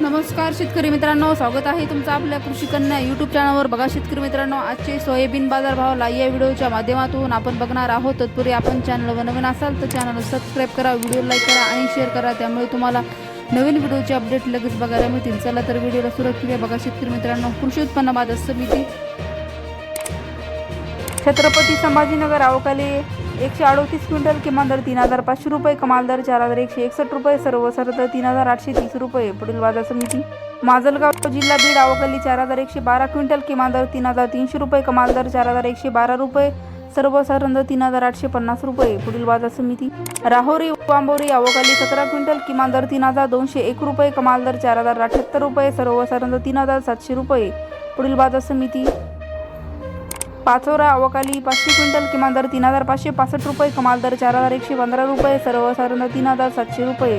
नमस्कार शेतकरी मित्रांनो स्वागत आहे तुमचं आपल्या कृषी कन्या यूट्यूब चॅनलवर बघा शेतकरी मित्रांनो आजचे सोयाबीन बाजार भाव या व्हिडिओच्या माध्यमातून आपण बघणार आहोत. तत्पूर्वी आपण चॅनलवर नवीन असाल तर चॅनल सबस्क्राईब करा व्हिडिओ लाईक करा आणि शेअर करा. त्यामुळे तुम्हाला नवीन व्हिडिओचे अपडेट लगेच बघायला मिळतील. चला तर व्हिडिओला सुरुवात केली बघा शेतकरी मित्रांनो कृषी उत्पन्न बाजार समिती. छत्रपती संभाजीनगर अवकाली एकशे अडोतीस क्विंटल किमान दर तीन हजार पाचशे रुपये कमाल दर चार हजार एकशे एकसष्ट रुपये सर्व सरळ तीन हजार आठशे तीस रुपये. पुढील बाजार समिती. माजलगाव जिल्हा बीड अवकाली चार हजार एकशे बारा क्विंटल किमान दर तीन हजार तीनशे रुपये कमाल दर चार हजार एकशे बारा रुपये सर्व सरंद तीन हजार आठशे पन्नास रुपये. पुढील बाजार समिती. राहोरी वांबोरी अवकाली सतरा क्विंटल किमान दर तीन हजार दोनशे एक रुपये कमाल दर चार हजार अठ्याहत्तर रुपये सर्व सरंद तीन हजार सातशे रुपये. पुढील बाजार समिती. पाचोरा अवकाली पाचशे क्विंटल किमान दर तीन हजार पाचशे पासष्ट रुपये कमाल दर चार हजार एकशे पंधरा रुपये सर्वसाधारण तीन हजार सातशे रुपये.